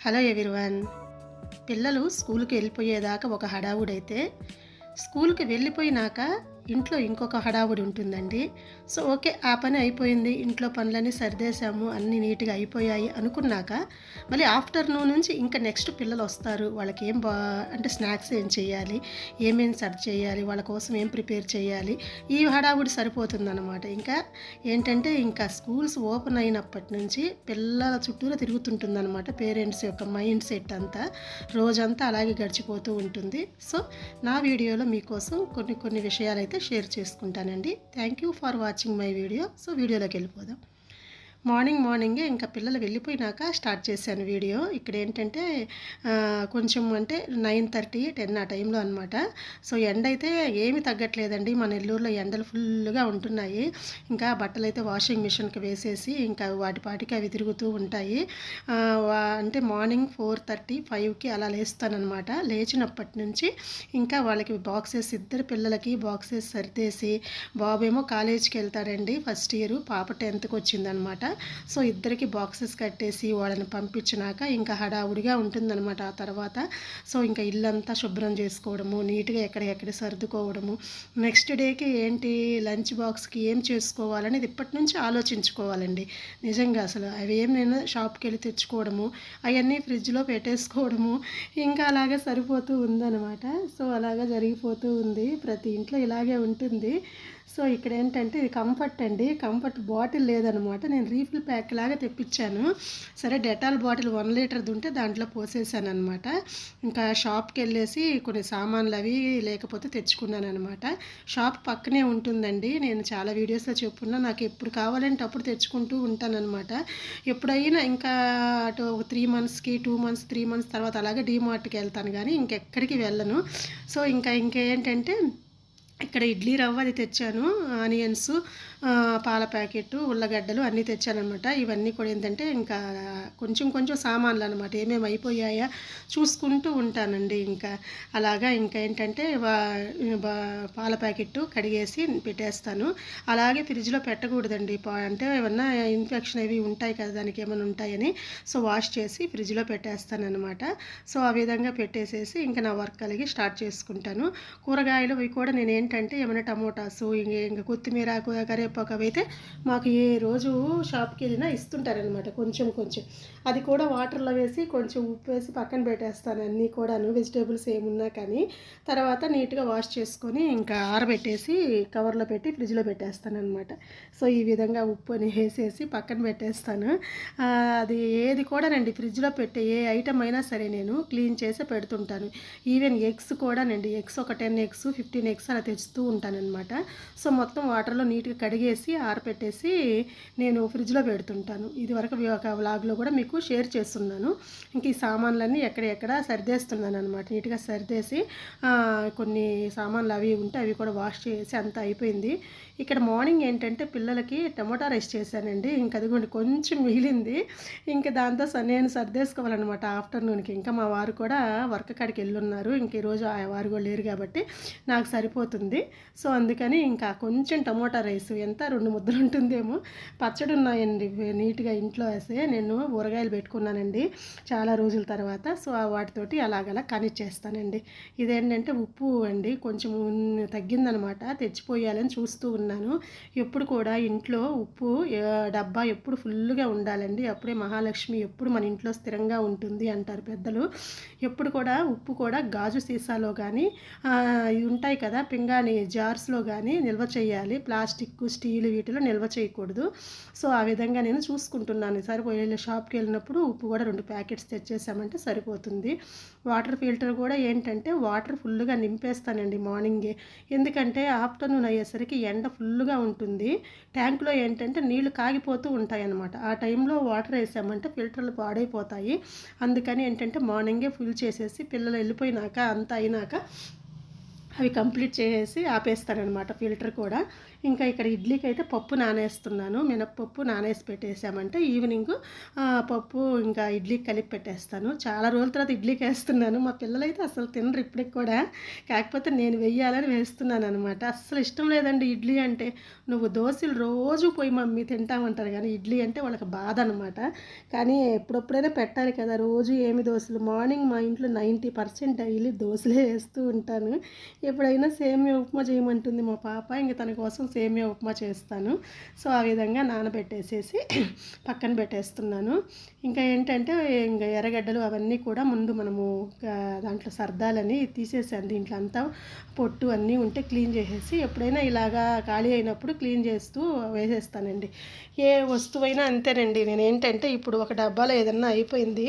Hello everyone. పిల్లలు స్కూల్కి వెళ్ళిపోయేదాకా ఒక హడావుడైతే స్కూల్కి వెళ్ళిపోయినాక ఇంట్లో ఇంకొక హడావుడి ఉంటుందండి. సో ఓకే ఆ పని అయిపోయింది ఇంట్లో పనులన్నీ సర్దేశాము అన్నీ నీట్గా అయిపోయాయి అనుకున్నాక మళ్ళీ ఆఫ్టర్నూన్ నుంచి ఇంకా నెక్స్ట్ పిల్లలు వస్తారు వాళ్ళకి ఏం బా అంటే స్నాక్స్ ఏం చేయాలి ఏమేమి సర్వ్ చేయాలి వాళ్ళ కోసం ఏం ప్రిపేర్ చేయాలి ఈ హడావుడి సరిపోతుందన్నమాట. ఇంకా ఏంటంటే ఇంకా స్కూల్స్ ఓపెన్ అయినప్పటి నుంచి పిల్లల చుట్టూరా తిరుగుతుంటుందన్నమాట పేరెంట్స్ యొక్క మైండ్ సెట్ అంతా రోజంతా అలాగే గడిచిపోతూ ఉంటుంది. సో నా వీడియోలో మీకోసం కొన్ని కొన్ని విషయాలు అయితే షేర్ చేసుకుంటానండి. Thank you for watching my video so వీడియోలోకి వెళ్ళిపోదాం. మార్నింగ్ మార్నింగే ఇంకా పిల్లలు వెళ్ళిపోయినాక స్టార్ట్ చేశాను వీడియో. ఇక్కడ ఏంటంటే కొంచెం అంటే నైన్ థర్టీ టెన్ ఆ టైంలో అనమాట సో ఎండ అయితే ఏమీ తగ్గట్లేదండి. మన నెల్లూరులో ఎండలు ఫుల్గా ఉంటున్నాయి. ఇంకా బట్టలు అయితే వాషింగ్ మిషన్కి వేసేసి ఇంకా వాటి పాటికి అవి తిరుగుతూ ఉంటాయి. వా- అంటే మార్నింగ్ ఫోర్ థర్టీ ఫైవ్కి అలా లేస్తానమాట లేచినప్పటి నుంచి ఇంకా వాళ్ళకి బాక్సెస్ ఇద్దరు పిల్లలకి బాక్సెస్ సర్దేసి బాబేమో కాలేజీకి వెళ్తాడండి ఫస్ట్ ఇయర్ పాప టెన్త్కి వచ్చిందనమాట సో ఇద్దరికి బాక్సెస్ కట్టేసి వాళ్ళని పంపించినాక ఇంకా హడావుడిగా ఉంటుందన్నమాట ఆ తర్వాత. సో ఇంకా ఇల్లంతా శుభ్రం చేసుకోవడము నీట్గా ఎక్కడెక్కడ సర్దుకోవడము నెక్స్ట్ డేకి ఏంటి లంచ్ బాక్స్కి ఏం చేసుకోవాలనేది ఇప్పటి నుంచి ఆలోచించుకోవాలండి. నిజంగా అసలు అవి ఏం నేను షాప్కి వెళ్ళి తెచ్చుకోవడము అవన్నీ ఫ్రిడ్జ్లో పెట్టేసుకోవడము ఇంకా అలాగే సరిపోతూ ఉందన్నమాట. సో అలాగా జరిగిపోతూ ఉంది. ప్రతి ఇంట్లో ఇలాగే ఉంటుంది. సో ఇక్కడ ఏంటంటే ఇది కంఫర్ట్ అండి. కంఫర్ట్ బాటిల్ లేదనమాట నేను రీఫిల్ ప్యాక్ లాగా తెప్పించాను. సరే డెటాల్ బాటిల్ వన్ లీటర్ది ఉంటే దాంట్లో పోసేసాను అనమాట ఇంకా షాప్కి వెళ్ళేసి కొన్ని సామాన్లు అవి లేకపోతే తెచ్చుకున్నాను అనమాట షాప్ పక్కనే ఉంటుందండి. నేను చాలా వీడియోస్లో చెప్పున్నా నాకు ఎప్పుడు కావాలంటే అప్పుడు తెచ్చుకుంటూ ఉంటానన్నమాట. ఎప్పుడైనా ఇంకా అటు ఒక త్రీ మంత్స్కి టూ మంత్స్ త్రీ మంత్స్ తర్వాత అలాగే డీమార్ట్కి వెళ్తాను కానీ ఇంకెక్కడికి వెళ్ళను. సో ఇంకా ఇంకేంటంటే ఇక్కడ ఇడ్లీ రవ్వ అది తెచ్చాను ఆనియన్స్ పాల ప్యాకెట్ ఉల్లగడ్డలు అన్నీ తెచ్చానమాట ఇవన్నీ కూడా ఏంటంటే ఇంకా కొంచెం కొంచెం సామాన్లు అనమాట ఏమేమి అయిపోయాయా చూసుకుంటూ ఉంటానండి ఇంకా. అలాగా ఇంకా ఏంటంటే పాల ప్యాకెట్ కడిగేసి పెట్టేస్తాను. అలాగే ఫ్రిడ్జ్లో పెట్టకూడదండి. అంటే ఏమన్నా ఇన్ఫెక్షన్ అవి ఉంటాయి కదా దానికి ఏమైనా ఉంటాయని. సో వాష్ చేసి ఫ్రిడ్జ్లో పెట్టేస్తానమాట సో ఆ విధంగా పెట్టేసేసి ఇంకా నా వర్క్ కలిగి స్టార్ట్ చేసుకుంటాను. కూరగాయలు అవి కూడా నేను ఏంటంటే ఏమైనా టమోటాసు ఇంకా కొత్తిమీర కు- కరివేపాకు అవి అయితే మాకు ఏ రోజు షాప్కి వెళ్ళినా ఇస్తుంటారనమాట కొంచెం కొంచెం. అది కూడా వాటర్లో వేసి కొంచెం ఉప్పు వేసి పక్కన పెట్టేస్తాను అన్నీ కూడాను. వెజిటేబుల్స్ ఏమున్నా కానీ తర్వాత నీట్గా వాష్ చేసుకొని ఇంకా ఆరబెట్టేసి కవర్లో పెట్టి ఫ్రిడ్జ్లో పెట్టేస్తాను అనమాట సో ఈ విధంగా ఉప్పు అని వేసేసి పక్కన పెట్టేస్తాను. అది ఏది కూడానండి ఫ్రిడ్జ్లో పెట్టే ఏ ఐటమ్ అయినా సరే నేను క్లీన్ చేసి పెడుతుంటాను. ఈవెన్ ఎగ్స్ కూడానండి ఎగ్స్ ఒక టెన్ ఎగ్స్ ఫిఫ్టీన్ ఎగ్స్ అలా తెచ్చుతూ ఉంటానన్నమాట. సో మొత్తం వాటర్లో నీట్గా కడిగేసి ఆరపెట్టేసి నేను ఫ్రిడ్జ్లో పెడుతుంటాను. ఇదివరకు ఒక వ్లాగ్లో కూడా మీకు షేర్ చేస్తున్నాను. ఇంక ఈ సామాన్లన్నీ ఎక్కడెక్కడ సర్దేస్తున్నాను అనమాట నీట్గా సర్దేసి కొన్ని సామాన్లు అవి ఉంటే అవి కూడా వాష్ చేసి అంతా అయిపోయింది. ఇక్కడ మార్నింగ్ ఏంటంటే పిల్లలకి టమోటా రైస్ చేశానండి. ఇంక అదిగోండి కొంచెం మిగిలింది. ఇంకా దాంతో స- నేను సర్దేసుకోవాలన్నమాట ఆఫ్టర్నూన్కి. ఇంకా మా వారు కూడా వర్క్ కాడికి వెళ్ళున్నారు. ఇంక ఈరోజు ఆ వారు కూడా లేరు కాబట్టి నాకు సరిపోతుంది. సో అందుకని ఇంకా కొంచెం టమోటా రైస్ ఎంత రెండు ముద్దలు ఉంటుందేమో. పచ్చడి ఉన్నాయండి నీట్గా ఇంట్లో వేసే. నేను ఊరగాయలు పెట్టుకున్నానండి చాలా రోజుల తర్వాత. సో ఆ వాటితోటి అలాగలా కానిచ్చేస్తానండి. ఇదేంటంటే ఉప్పు అండి. కొంచెం తగ్గిందనమాట తెచ్చిపోయాలని చూస్తూ ఉన్నాను ఎప్పుడు కూడా ఇంట్లో ఉప్పు డబ్బా ఎప్పుడు ఫుల్గా ఉండాలండి. అప్పుడే మహాలక్ష్మి ఎప్పుడు మన ఇంట్లో స్థిరంగా ఉంటుంది అంటారు పెద్దలు. ఎప్పుడు కూడా ఉప్పు కూడా గాజు సీసాలో కానీ ఉంటాయి కదా పింగాణి జార్స్లో కానీ నిల్వ చేయాలి. ప్లాస్టిక్ స్టీల్ వీటిలో నిల్వ చేయకూడదు. సో ఆ విధంగా నేను చూసుకుంటున్నాను. సరిపోయే షాప్కి వెళ్ళినప్పుడు ఉప్పు కూడా రెండు ప్యాకెట్స్ తెచ్చేసామంటే సరిపోతుంది. వాటర్ ఫిల్టర్ కూడా ఏంటంటే వాటర్ ఫుల్గా నింపేస్తానండి మార్నింగే. ఎందుకంటే ఆఫ్టర్నూన్ అయ్యేసరికి ఎండ ఫుల్గా ఉంటుంది. ట్యాంక్లో ఏంటంటే నీళ్ళు కాగిపోతూ ఉంటాయి అన్నమాట ఆ టైంలో వాటర్ వేసామంటే ఫిల్టర్లు పాడైపోతాయి. అందుకని ఏంటంటే మార్నింగే ఫుల్ చేసేసి పిల్లలు వెళ్ళిపోయినాక అంత అయినాక అవి కంప్లీట్ చేసేసి ఆపేస్తానమాట ఫిల్టర్ కూడా. ఇంకా ఇక్కడ ఇడ్లీకి అయితే పప్పు నానేస్తున్నాను. మినప్పప్పు నానేసి పెట్టేసామంటే ఈవినింగ్ పప్పు ఇంకా ఇడ్లీకి కలిపి పెట్టేస్తాను. చాలా రోజుల తర్వాత ఇడ్లీకి వేస్తున్నాను. మా పిల్లలైతే అసలు తినరు ఇప్పటికి కూడా. కాకపోతే నేను వెయ్యాలని వేస్తున్నాను అనమాట అస్సలు ఇష్టం లేదండి ఇడ్లీ అంటే. నువ్వు దోశలు రోజు పోయి మమ్మీ తింటామంటారు కానీ ఇడ్లీ అంటే వాళ్ళకి బాధ అనమాట కానీ ఎప్పుడప్పుడైనా పెట్టాలి కదా. రోజు ఏమి దోశలు? మార్నింగ్ మా ఇంట్లో నైంటీ పర్సెంట్ డైలీ దోశలే వేస్తూ ఉంటాను. ఎప్పుడైనా సేమియా ఉప్మా చేయమంటుంది మా పాప. ఇంక తన కోసం సేమియా ఉప్మా చేస్తాను. సో ఆ విధంగా నానబెట్టేసేసి పక్కన పెట్టేస్తున్నాను. ఇంకా ఏంటంటే ఇంకా ఎర్రగడ్డలు అవన్నీ కూడా ముందు మనము దాంట్లో సర్దాలని తీసేసాను. దీంట్లో అంతా పొట్టు అన్నీ ఉంటే క్లీన్ చేసేసి ఎప్పుడైనా ఇలాగా ఖాళీ అయినప్పుడు క్లీన్ చేస్తూ వేసేస్తానండి. ఏ వస్తువైనా అంతేనండి. నేను ఏంటంటే ఇప్పుడు ఒక డబ్బాలో ఏదన్నా అయిపోయింది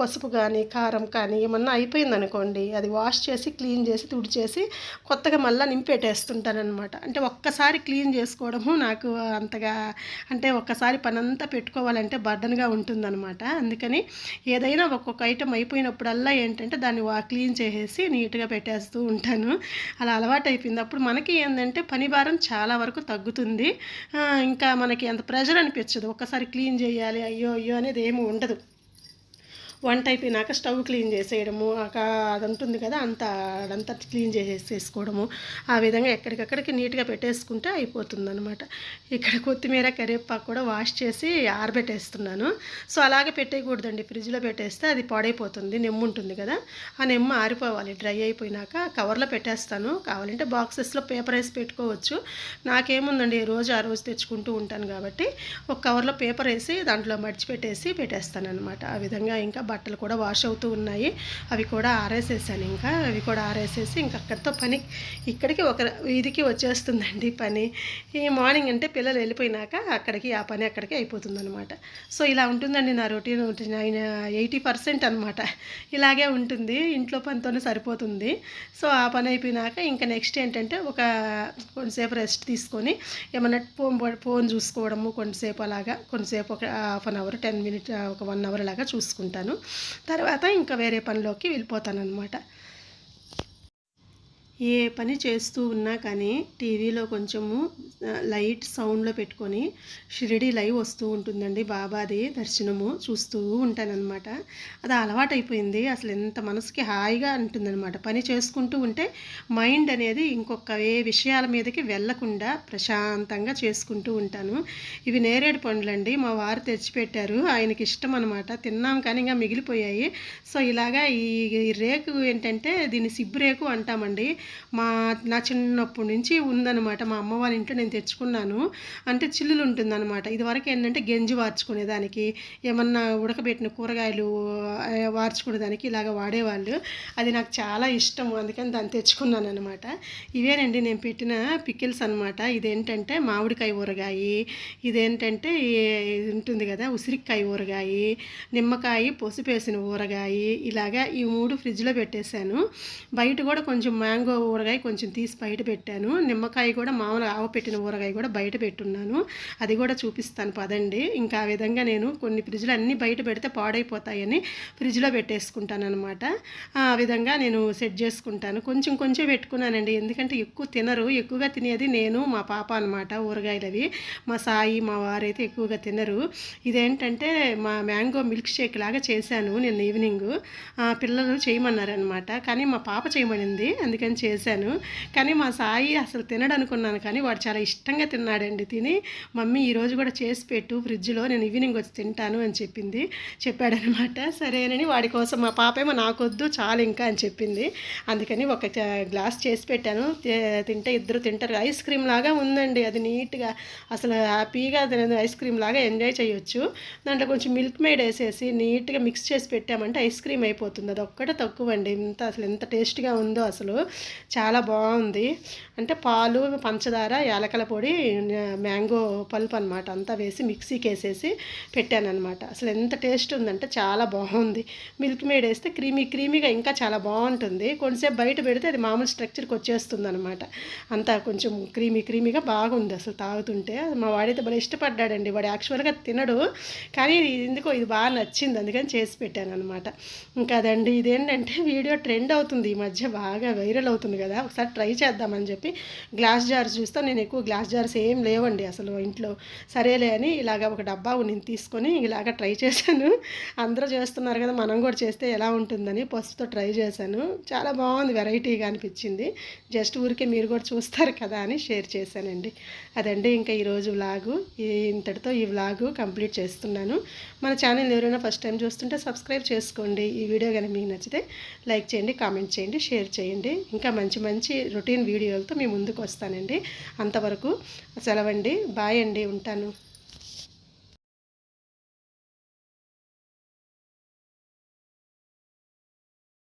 పసుపు కానీ కారం కానీ ఏమన్నా అయిపోయింది అనుకోండి అది వాష్ చేసి క్లీన్ చేసి తుడిచేసి కొత్తగా మళ్ళీ నింపెట్టేస్తుంటానమాట అంటే ఒక్కసారి క్లీన్ చేసుకోవడము నాకు అంతగా అంటే ఒక్కసారి పనంతా పెట్టుకోవాలంటే బర్డన్గా ఉంటుందన్నమాట. అందుకని ఏదైనా ఒక్కొక్క ఐటెం అయిపోయినప్పుడల్లా ఏంటంటే దాన్ని వా క్లీన్ చేసేసి నీట్గా పెట్టేస్తూ ఉంటాను. అలా అలవాటు అయిపోయింది. అప్పుడు మనకి ఏంటంటే పని భారం చాలా వరకు తగ్గుతుంది. ఇంకా మనకి అంత ప్రెజర్ అనిపించదు. ఒక్కసారి క్లీన్ చేయాలి అయ్యో అయ్యో అనేది ఏమి ఉండదు. వంట అయిపోయినాక స్టవ్ క్లీన్ చేసేయడము అది ఉంటుంది కదా అంత అదంతా క్లీన్ చేసేసుకోవడము ఆ విధంగా ఎక్కడికక్కడికి నీట్గా పెట్టేసుకుంటే అయిపోతుంది అనమాట ఇక్కడ కొత్తిమీర కరివేపాకు కూడా వాష్ చేసి ఆరబెట్టేస్తున్నాను. సో అలాగే పెట్టేయకూడదండి. ఫ్రిడ్జ్లో పెట్టేస్తే అది పాడైపోతుంది నెమ్ము ఉంటుంది కదా. ఆ నెమ్ము ఆరిపోవాలి. డ్రై అయిపోయినాక కవర్లో పెట్టేస్తాను. కావాలంటే బాక్సెస్లో పేపర్ వేసి పెట్టుకోవచ్చు. నాకేముందండి రోజు ఆ రోజు తెచ్చుకుంటూ ఉంటాను కాబట్టి ఒక కవర్లో పేపర్ వేసి దాంట్లో మడిచిపెట్టేసి పెట్టేస్తాను అనమాట ఆ విధంగా ఇంకా బట్టలు కూడా వాష్ అవుతూ ఉన్నాయి. అవి కూడా ఆరేసేసాను ఇంకా. అవి కూడా ఆరేసేసి ఇంక అక్కడితో పని ఇక్కడికి ఒక వీధికి వచ్చేస్తుందండి పని. ఈ మార్నింగ్ అంటే పిల్లలు వెళ్ళిపోయినాక అక్కడికి ఆ పని అక్కడికి అయిపోతుందనమాట సో ఇలా ఉంటుందండి నా రొటీన్ ఎయిటీ పర్సెంట్ అనమాట ఇలాగే ఉంటుంది. ఇంట్లో పనితోనే సరిపోతుంది. సో ఆ పని అయిపోయినాక ఇంకా నెక్స్ట్ ఏంటంటే ఒక కొంతసేపు రెస్ట్ తీసుకొని ఏమన్నా ఫోన్ ఫోన్ చూసుకోవడము కొంతసేపు అలాగా కొంతసేపు ఒక half an hour ten minute ఒక వన్ అవర్ లాగా చూసుకుంటాను. తర్వాత ఇంకా వేరే పనిలోకి వెళ్ళిపోతాను అనమాట ఏ పని చేస్తూ ఉన్నా కానీ టీవీలో కొంచెము లైట్ సౌండ్లో పెట్టుకొని షిరిడి లైవ్ వస్తూ ఉంటుందండి. బాబాది దర్శనము చూస్తూ ఉంటానన్నమాట. అది అలవాటైపోయింది. అసలు ఎంత మనసుకి హాయిగా ఉంటుందన్నమాట. పని చేసుకుంటూ ఉంటే మైండ్ అనేది ఇంకొక ఏ విషయాల మీదకి వెళ్ళకుండా ప్రశాంతంగా చేసుకుంటూ ఉంటాను. ఇవి నేరేడు పండ్లండి. మా వారు తెచ్చిపెట్టారు. ఆయనకి ఇష్టం అనమాట తిన్నాం కానీ ఇంకా మిగిలిపోయాయి. సో ఇలాగా ఈ రేకు ఏంటంటే దీన్ని సిబ్బు రేకు అంటామండి. మా నా చిన్నప్పటి నుంచి ఉందన్నమాట. మా అమ్మ వాళ్ళ ఇంట్లో నేను తెచ్చుకున్నాను. అంటే చిల్లులు ఉంటుందన్నమాట. ఇదివరకు ఏంటంటే గెంజి వార్చుకునేదానికి ఏమన్నా ఉడకబెట్టిన కూరగాయలు వార్చుకునేదానికి ఇలాగ వాడేవాళ్ళు. అది నాకు చాలా ఇష్టం అందుకని దాన్ని తెచ్చుకున్నాను అనమాట ఇవేనండి నేను పెట్టిన పికిల్స్ అనమాట ఇదేంటంటే మామిడికాయ ఊరగాయి ఇదేంటంటే ఉంటుంది కదా ఉసిరికాయ ఊరగాయి నిమ్మకాయ పొసిపేసిన ఊరగాయి ఇలాగా ఈ మూడు ఫ్రిడ్జ్లో పెట్టేశాను. బయట కూడా కొంచెం మ్యాంగో ఊరగాయ కొంచెం తీసి బయట పెట్టాను. నిమ్మకాయ కూడా మామూలు ఆవ పెట్టిన ఊరగాయ కూడా బయట పెట్టున్నాను. అది కూడా చూపిస్తాను పదండి. ఇంకా ఆ విధంగా నేను కొన్ని ఫ్రిడ్జ్లు అన్నీ బయట పెడితే పాడైపోతాయని ఫ్రిడ్జ్లో పెట్టేసుకుంటాను అనమాట ఆ విధంగా నేను సెట్ చేసుకుంటాను. కొంచెం కొంచెం పెట్టుకున్నానండి. ఎందుకంటే ఎక్కువ తినరు. ఎక్కువగా తినేది నేను మా పాప అనమాట ఊరగాయలు అవి మా సాయి మా వారైతే ఎక్కువగా తినరు. ఇదేంటంటే మా మ్యాంగో మిల్క్ షేక్ లాగా చేశాను నిన్న ఈవినింగ్. పిల్లలు చేయమన్నారనమాట కానీ మా పాప చేయమనింది. అందుకని చేశాను. కానీ మా సాయి అసలు తినడు అనుకున్నాను కానీ వాడు చాలా ఇష్టంగా తిన్నాడండి తిని. మమ్మీ ఈరోజు కూడా చేసి పెట్టు ఫ్రిడ్జ్లో నేను ఈవినింగ్ వచ్చి తింటాను అని చెప్పింది. చెప్పాడనమాట. సరేనని వాడి కోసం మా పాపేమో నాకొద్దు చాలు ఇంకా అని చెప్పింది. అందుకని ఒక గ్లాస్ చేసి పెట్టాను. తింటే ఇద్దరు తింటారు. ఐస్ క్రీమ్ లాగా ఉందండి. అది నీట్గా అసలు హ్యాపీగా ఐస్ క్రీమ్ లాగా ఎంజాయ్ చేయొచ్చు. దాంట్లో కొంచెం మిల్క్ మేడ్ వేసేసి నీట్గా మిక్స్ చేసి పెట్టామంటే ఐస్ క్రీమ్ అయిపోతుంది. అది ఒక్కటే తక్కువ అండి ఇంత అసలు ఎంత టేస్ట్గా ఉందో అసలు. చాలా బాగుంది. అంటే పాలు పంచదార యాలకల పొడి మ్యాంగో పల్ప్ అనమాట అంతా వేసి మిక్సీకి వేసేసి పెట్టానమాట అసలు ఎంత టేస్ట్ ఉందంటే చాలా బాగుంది. మిల్క్ మేడ్ వేస్తే క్రీమీ క్రీమీగా ఇంకా చాలా బాగుంటుంది. కొంచెంసేపు బయట పెడితే అది మామూలు స్ట్రక్చర్కి వచ్చేస్తుంది అనమాట అంతా కొంచెం క్రీమీ క్రీమీగా బాగుంది అసలు తాగుతుంటే. మా వాడైతే భలే ఇష్టపడ్డాడండి. వాడు యాక్చువల్గా తినడు కానీ ఎందుకో ఇది బాగా నచ్చింది. అందుకని చేసి పెట్టాను అనమాట ఇంకా అదండి ఇదేంటంటే వీడియో ట్రెండ్ అవుతుంది. ఈ మధ్య బాగా వైరల్ అవుతుంది. అయిపోతుంది కదా ఒకసారి ట్రై చేద్దామని చెప్పి గ్లాస్ జార్స్ చూస్తే నేను ఎక్కువ గ్లాస్ జార్స్ ఏం లేవండి అసలు ఇంట్లో. సరేలే అని ఇలాగ ఒక డబ్బా నేను తీసుకొని ఇలాగ ట్రై చేశాను. అందరూ చేస్తున్నారు కదా మనం కూడా చేస్తే ఎలా ఉంటుందని పసుపుతో ట్రై చేశాను. చాలా బాగుంది వెరైటీగా అనిపించింది. జస్ట్ ఊరికే మీరు కూడా చూస్తారు కదా అని షేర్ చేశానండి. అదండి ఇంకా ఈరోజు వ్లాగు. ఈ ఇంతటితో ఈ వ్లాగు కంప్లీట్ చేస్తున్నాను. మన ఛానల్ ఎవరైనా ఫస్ట్ టైం చూస్తుంటే సబ్స్క్రైబ్ చేసుకోండి. ఈ వీడియో కనుక మీకు నచ్చితే లైక్ చేయండి కామెంట్ చేయండి షేర్ చేయండి. ఇంకా ఇంకా మంచి మంచి రొటీన్ వీడియోలతో మీ ముందుకు వస్తానండి. అంతవరకు సెలవండి. బాయ్ అండి. ఉంటాను.